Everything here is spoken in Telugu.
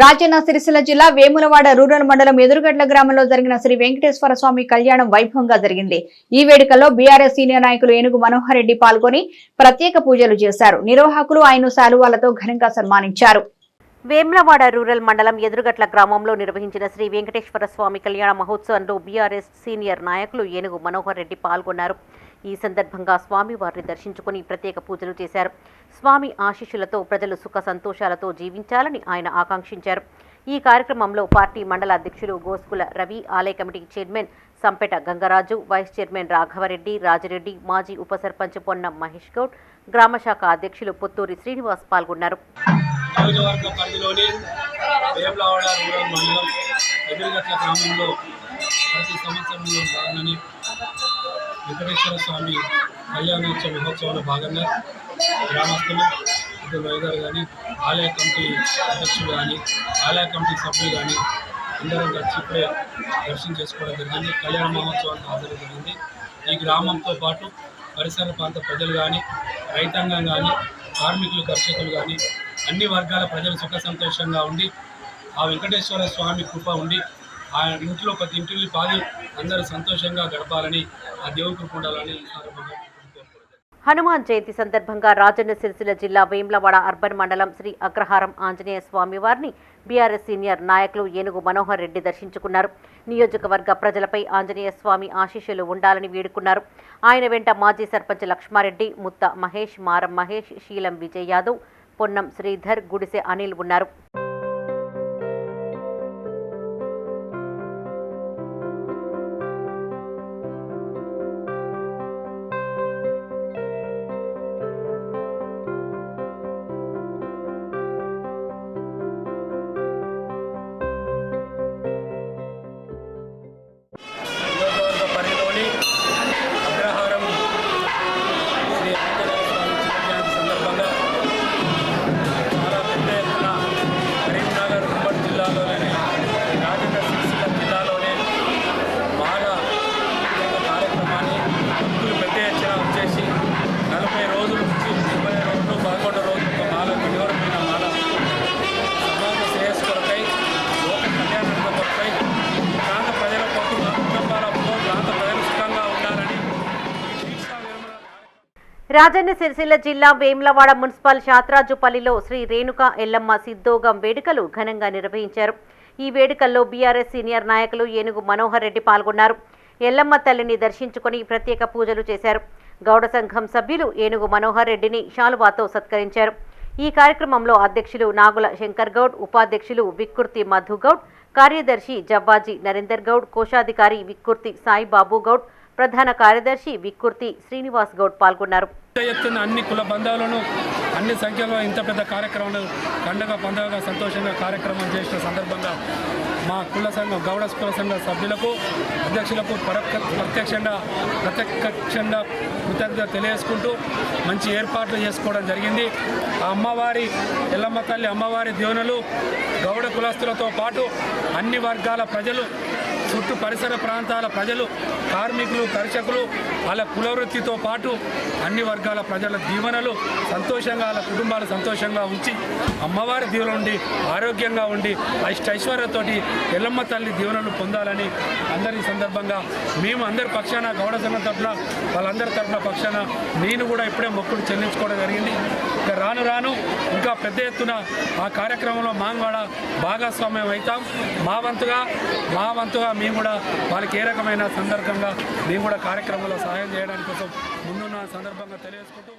రాజన్న సిరిసిల్ల జిల్లా వేములవాడ రూరల్ మండలం ఎదురుగడ్ల గ్రామంలో జరిగిన శ్రీ వెంకటేశ్వర స్వామి కళ్యాణం వైభవంగా జరిగింది. ఈ వేడుకల్లో బీఆర్ఎస్ సీనియర్ నాయకులు ఏనుగు మనోహర్ రెడ్డి పాల్గొని ప్రత్యేక పూజలు చేశారు. నిర్వాహకులు ఆయన శాలువాలతో ఘనంగా సన్మానించారు. వేమ్లవాడ రూరల్ మండలం ఎదురుగట్ల గ్రామంలో నిర్వహించిన శ్రీ వెంకటేశ్వర స్వామి కళ్యాణ మహోత్సవంలో బీఆర్ఎస్ సీనియర్ నాయకులు ఏనుగు మనోహర్ రెడ్డి పాల్గొన్నారు. ఈ సందర్భంగా స్వామి వారిని దర్శించుకుని ప్రత్యేక పూజలు చేశారు. స్వామి ఆశీస్సులతో ప్రజలు సుఖ సంతోషాలతో జీవించాలని ఆయన ఆకాంక్షించారు. ఈ కార్యక్రమంలో పార్టీ మండల అధ్యక్షులు గోస్కుల రవి ఆలయ committee chairman Sampeta Gangaraju vice chairman Raghava Reddy Raja Reddy మాజీ ఉప సర్పంచ్ పొన్నం మహేష్ గౌడ్ గ్రామశాఖ అధ్యక్షులు పుత్తూరి శ్రీనివాస్ పాల్గొన్నారు. ప్రతి సంవత్సరంలో వెంకటేశ్వర స్వామి కళ్యాణోత్సవ మహోత్సవంలో భాగంగా గ్రామస్తులు ఇద్దరు వైద్యులు కానీ ఆలయ కమిటీ అధ్యక్షులు కానీ ఆలయ కమిటీ సభ్యులు కానీ అందరం కలిసి ఇప్పుడే దర్శనం చేసుకోవడం జరిగింది. కళ్యాణ మహోత్సవానికి హాజరు జరిగింది. ఈ గ్రామంతో పాటు పరిసర ప్రాంత ప్రజలు కానీ రైతాంగం కానీ కార్మికులు కర్షకులు కానీ అన్ని వర్గాల ప్రజలు సుఖ సంతోషంగా ఉండి ఆ వెంకటేశ్వర స్వామి కృప ఉండి ఆ ఇంట్లో ప్రతి ఇంటిని పాది అందరూ సంతోషంగా గడపాలని ఆ దేవుని ఉండాలని హనుమాన్ జయంతి సందర్భంగా రాజన్న సిరిసిల్ల జిల్లా వేమ్లవాడ అర్బన్ మండలం శ్రీ అగ్రహారం ఆంజనేయ స్వామి వారిని బీఆర్ఎస్ సీనియర్ నాయకులు ఏనుగు మనోహర్ రెడ్డి దర్శించుకున్నారు. నియోజకవర్గ ప్రజలపై ఆంజనేయ స్వామి ఆశీస్సులు ఉండాలని వేడుకున్నారు. ఆయన వెంట మాజీ సర్పంచ్ లక్ష్మారెడ్డి ముత్త మహేష్ మారం మహేష్ శీలం విజయ్ యాదవ్ పొన్నం శ్రీధర్ గుడిసె అనిల్ ఉన్నారు. రాజన్న సిరిసిల్ల జిల్లా వేములవాడ మున్సిపల్ శాత్రాజుపల్లిలో శ్రీ రేణుక ఎల్లమ్మ సిద్ధోగం వేడుకలు ఘనంగా నిర్వహించారు. ఈ వేడుకల్లో బీఆర్ఎస్ సీనియర్ నాయకులు ఏనుగు మనోహర్ రెడ్డి పాల్గొన్నారు. ఎల్లమ్మ తల్లిని దర్శించుకుని ప్రత్యేక పూజలు చేశారు. గౌడ సంఘం సభ్యులు ఏనుగు మనోహర్ రెడ్డిని శాలువాతో సత్కరించారు. ఈ కార్యక్రమంలో అధ్యక్షులు నాగుల శంకర్ గౌడ్ ఉపాధ్యక్షులు విక్కుర్తి మధు గౌడ్ కార్యదర్శి జవ్వాజీ నరేందర్ గౌడ్ కోశాధికారి విక్కుర్తి సాయిబాబు గౌడ్ ప్రధాన కార్యదర్శి విక్కుర్తి శ్రీనివాస్ గౌడ్ పాల్గొన్నారు. ఎత్తున అన్ని కుల బంధాలను అన్ని సంఖ్యలో ఇంత పెద్ద కార్యక్రమాలు పండగ పండగగా సంతోషంగా కార్యక్రమం చేసిన సందర్భంగా మా కుల సంఘం గౌడ కుల సంఘ సభ్యులకు అధ్యక్షులకు పరక్క ప్రత్యక్షంగా ప్రత్యక్షంగా కృతజ్ఞత తెలియజేసుకుంటూ మంచి ఏర్పాట్లు చేసుకోవడం జరిగింది. ఆ అమ్మవారి ఎల్లమ్మ తల్లి అమ్మవారి దీవెనలు గౌడ కులస్తులతో పాటు అన్ని వర్గాల ప్రజలు చుట్టూ పరిసర ప్రాంతాల ప్రజలు కార్మికులు కర్షకులు వాళ్ళ కులవృత్తితో పాటు అన్ని వర్గాల ప్రజల దీవెనలు సంతోషంగా వాళ్ళ కుటుంబాలు సంతోషంగా ఉంచి అమ్మవారి దీవెన ఉండి ఆరోగ్యంగా ఉండి అష్టైశ్వర్యతోటి ఎల్లమ్మ తల్లి దీవెనలు పొందాలని అందరి సందర్భంగా మేము అందరి పక్షాన గౌడ సంఘం తరఫున వాళ్ళందరి తరఫున పక్షాన నేను కూడా ఇప్పుడే మొక్కులు చెల్లించుకోవడం జరిగింది. ఇక రాను రాను ఇంకా పెద్ద ఎత్తున ఆ కార్యక్రమంలో మాంగాడ భాగస్వామ్యం అవుతాం. మా వంతుగా మా వంతుగా మేము కూడా వాళ్ళకి ఏ రకమైన సందర్భంగా మేము కూడా కార్యక్రమంలో సహాయం చేయడానికి కోసం ముందున్న సందర్భంగా తెలియజేసుకుంటూ